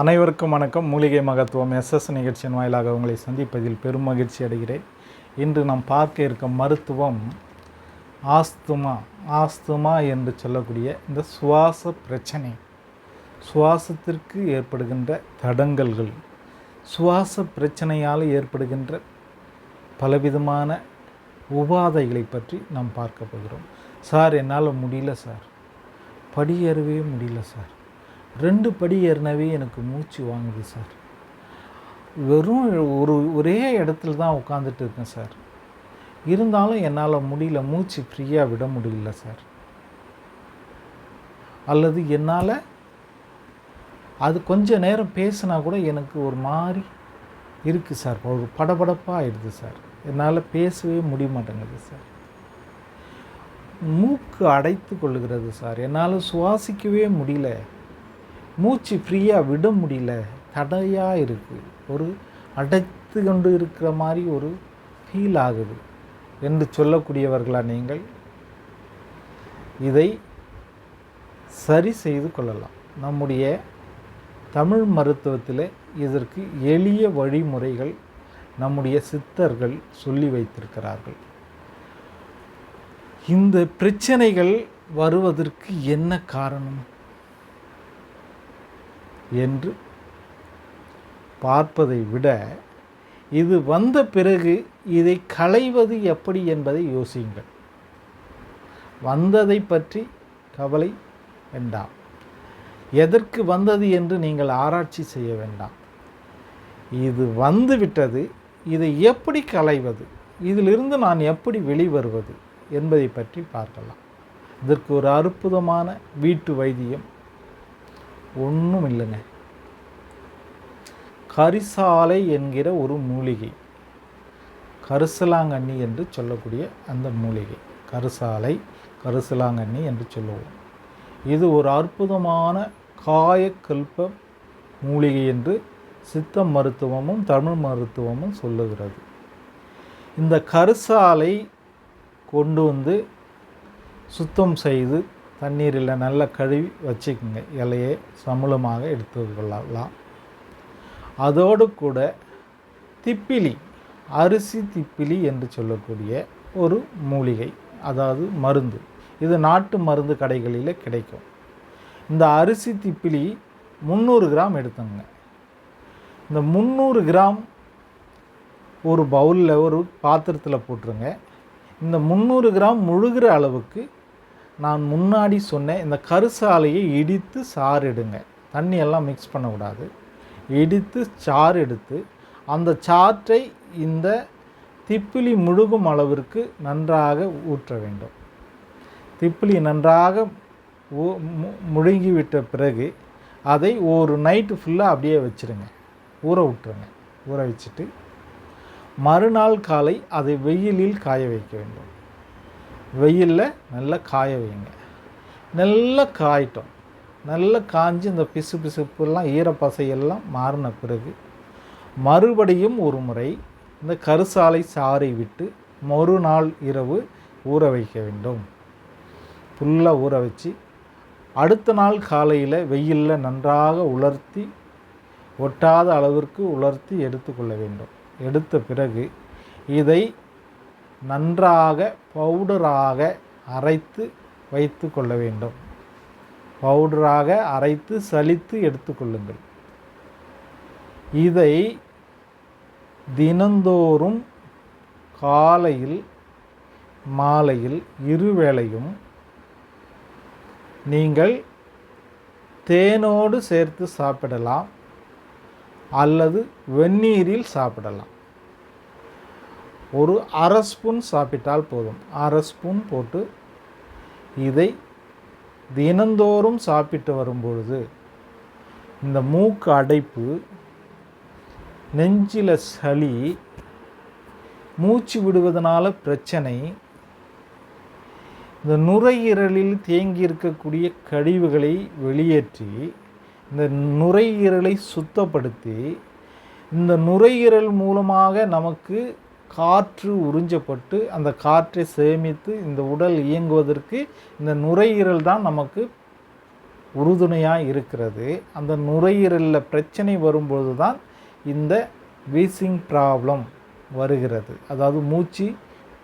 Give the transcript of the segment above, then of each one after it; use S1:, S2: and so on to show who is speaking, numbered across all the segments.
S1: அனைவருக்கும் வணக்கம். மூலிகை மகத்துவம் எஸ்எஸ் நிகழ்ச்சியின் வாயிலாக உங்களை சந்திப்பதில் பெரும் மகிழ்ச்சி அடைகிறேன். இன்று நாம் பார்க்க இருக்க மருத்துவம் ஆஸ்துமா ஆஸ்துமா என்று சொல்லக்கூடிய இந்த சுவாச பிரச்சனை. சுவாசத்திற்கு ஏற்படுகின்ற தடங்கல்கள். சுவாச பிரச்சனையால் ஏற்படுகின்ற பலவிதமான உபாதைகளை பற்றி நாம் பார்க்க போகிறோம். சார் என்னால் முடியல சார். படியேறவே முடியல சார். ரெண்டு படி ஏறினவே எனக்கு மூச்சு வாங்குது சார். வெறும் ஒரு ஒரே இடத்துல தான் உட்காந்துட்டு இருக்கேன் சார். இருந்தாலும் என்னால் முடியல மூச்சு ஃப்ரீயாக விட முடியல சார். அல்லது என்னால் அது கொஞ்ச நேரம் பேசினா கூட எனக்கு ஒரு மாதிரி இருக்குது சார். ஒரு படபடப்பாக ஆயிடுது சார். என்னால் பேசவே முடிய மாட்டேங்குது சார். மூக்கு அடைத்து கொள்ளுகிறது சார். என்னால் சுவாசிக்கவே முடியல. மூச்சு ஃப்ரீயாக விட முடியல. தடையாக இருக்குது ஒரு அடைத்து கொண்டு இருக்கிற மாதிரி ஒரு ஃபீல் ஆகுது. என்று சொல்லக்கூடியவர்களா நீங்கள்? இதை சரி செய்து கொள்ளலாம். நம்முடைய தமிழ் மருத்துவத்தில் இதற்கு எளிய வழிமுறைகள் நம்முடைய சித்தர்கள் சொல்லி வைத்திருக்கிறார்கள். இந்த பிரச்சனைகள் வருவதற்கு என்ன காரணம்? என்று பார்ப்பதை விட இது வந்த பிறகு இதை களைவது எப்படி என்பதை யோசியுங்கள். வந்ததை பற்றி கவலை வேண்டாம். எதற்கு வந்தது என்று நீங்கள் ஆராய்ச்சி செய்ய வேண்டாம். இது வந்துவிட்டது இதை எப்படி களைவது இதிலிருந்து நான் எப்படி வெளிவருவது என்பதை பற்றி பார்க்கலாம். இதற்கு ஒரு அற்புதமான வீட்டு வைத்தியம் ஒன்றும் இல்லைங்க கரிசாலை என்கிற ஒரு மூலிகை. கரிசலாங்கண்ணி என்று சொல்லக்கூடிய அந்த மூலிகை. கரிசாலை கரிசலாங்கண்ணி என்று சொல்லுவோம். இது ஒரு அற்புதமான காயக்கல்ப மூலிகை என்று சித்த மருத்துவமும் தமிழ் மருத்துவமும் சொல்லுகிறது. இந்த கரிசாலை கொண்டு வந்து சுத்தம் செய்து தண்ணீரில் நல்லா கழுவி வச்சுக்கோங்க. இலையை சமூலமாக எடுத்து கொள்ளலாம் அதோடு கூட திப்பிலி அரிசி திப்பிலி என்று சொல்லக்கூடிய ஒரு மூலிகை அதாவது மருந்து. இது நாட்டு மருந்து கடைகளில் கிடைக்கும். இந்த அரிசி திப்பிலி முந்நூறு கிராம் எடுத்துங்க இந்த முந்நூறு கிராம் ஒரு பவுலில் ஒரு பாத்திரத்தில் போட்டுருங்க. இந்த முந்நூறு கிராம் முழுகிற அளவுக்கு நான் முன்னாடி சொன்னேன் இந்த கருசாலையை இடித்து சாறு எடுங்க தண்ணியெல்லாம் மிக்ஸ் பண்ணக்கூடாது. இடித்து சாறு எடுத்து அந்த சாற்றை இந்த திப்பிலி முழுகும் அளவிற்கு நன்றாக ஊற்ற வேண்டும். திப்பிலி நன்றாக ஊ- முழுங்கிவிட்ட பிறகு அதை ஒரு நைட்டு ஃபுல்லாக அப்படியே வச்சிருங்க. ஊற விட்டுருங்க ஊற வச்சுட்டு மறுநாள் காலை அதை வெயிலில் காய வைக்க வேண்டும். வெயிலில் நல்லா காய வைங்க. நல்லா காயிட்டோம். நல்லா காஞ்சி இந்த பிசு பிசுப்புலாம் ஈரப்பசையெல்லாம் மாறின பிறகு மறுபடியும் ஒரு முறை இந்த கருசாலை சாறை விட்டு மறுநாள் இரவு ஊற வைக்க வேண்டும். ஃபுல்லாக ஊற வச்சு அடுத்த நாள் காலையில் வெயிலில் நன்றாக உலர்த்தி ஒட்டாத அளவிற்கு உலர்த்தி எடுத்துக்கொள்ள வேண்டும். எடுத்த பிறகு இதை நன்றாக பவுடராக அரைத்து வைத்து கொள்ள வேண்டும். பவுடராக அரைத்து சலித்து எடுத்துக்கொள்ளுங்கள் இதை தினந்தோறும் காலையில் மாலையில் இருவேளையும் நீங்கள் தேனோடு சேர்த்து சாப்பிடலாம் அல்லது வெந்நீரில் சாப்பிடலாம். ஒரு அரை ஸ்பூன் சாப்பிட்டால் போதும். அரை ஸ்பூன் போட்டு இதை தினந்தோறும் சாப்பிட்டு வரும்பொழுது இந்த மூக்கு அடைப்பு நெஞ்சில சளி மூச்சு விடுவதனால பிரச்சனை இந்த நுரையீரலில் தேங்கி இருக்கக்கூடிய கழிவுகளை வெளியேற்றி இந்த நுரையீரலை சுத்தப்படுத்தி இந்த நுரையீரல் மூலமாக நமக்கு காற்று உறிஞ்சப்பட்டு அந்த காற்றை சேமித்து இந்த உடல் இயங்குவதற்கு இந்த நுரையீரல் தான் நமக்கு உறுதுணையாக இருக்கிறது. அந்த நுரையீரலில் பிரச்சனை வரும்பொழுது தான் இந்த வீசிங் ப்ராப்ளம் வருகிறது. அதாவது மூச்சு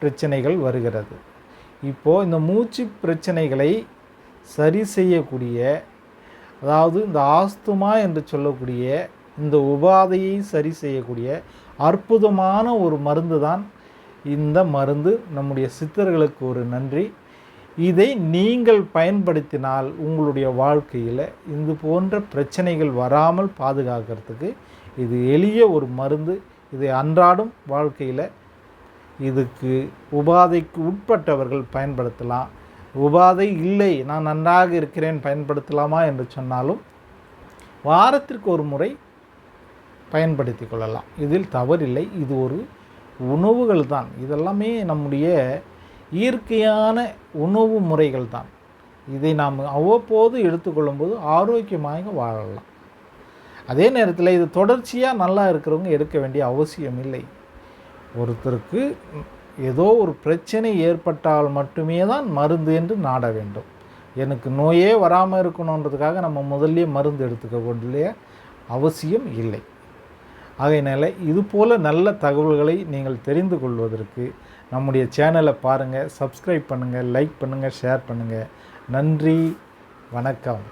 S1: பிரச்சனைகள் வருகிறது. இப்போது இந்த மூச்சு பிரச்சனைகளை சரி செய்யக்கூடிய அதாவது இந்த ஆஸ்துமா என்று சொல்லக்கூடிய இந்த உபாதையை சரி செய்யக்கூடிய அற்புதமான ஒரு மருந்து தான் இந்த மருந்து. நம்முடைய சித்தர்களுக்கு ஒரு நன்றி. இதை நீங்கள் பயன்படுத்தினால் உங்களுடைய வாழ்க்கையில் இது போன்ற பிரச்சனைகள் வராமல் பாதுகாக்கிறதுக்கு இது எளிய ஒரு மருந்து. இதை அன்றாடும் வாழ்க்கையில் இதுக்கு உபாதைக்கு உட்பட்டவர்கள் பயன்படுத்தலாம். உபாதை இல்லை நான் நன்றாக இருக்கிறேன் பயன்படுத்தலாமா என்று சொன்னாலும் வாரத்திற்கு ஒரு முறை பயன்படுத்தி கொள்ளலாம். இதில் தவறில்லை. இது ஒரு உணவுகள் தான். இதெல்லாமே நம்முடைய இயற்கையான உணவு முறைகள் தான். இதை நாம் அவ்வப்போது எடுத்துக்கொள்ளும்போது ஆரோக்கியமாக வாழலாம். அதே நேரத்தில் இது தொடர்ச்சியாக நல்லா இருக்கிறவங்க எடுக்க வேண்டிய அவசியம் இல்லை. ஒருத்தருக்கு ஏதோ ஒரு பிரச்சனை ஏற்பட்டால் மட்டுமே தான் மருந்து என்று நாட வேண்டும். எனக்கு நோயே வராமல் இருக்கணுன்றதுக்காக நம்ம முதல்ல மருந்து எடுத்துக்க வேண்டிய அவசியம் இல்லை. ஆகையினால் இது போல் நல்ல தகவல்களை நீங்கள் தெரிந்து கொள்வதற்கு நம்முடைய சேனலை பாருங்கள் சப்ஸ்கிரைப் பண்ணுங்கள் லைக் பண்ணுங்கள் ஷேர் பண்ணுங்கள் நன்றி வணக்கம்.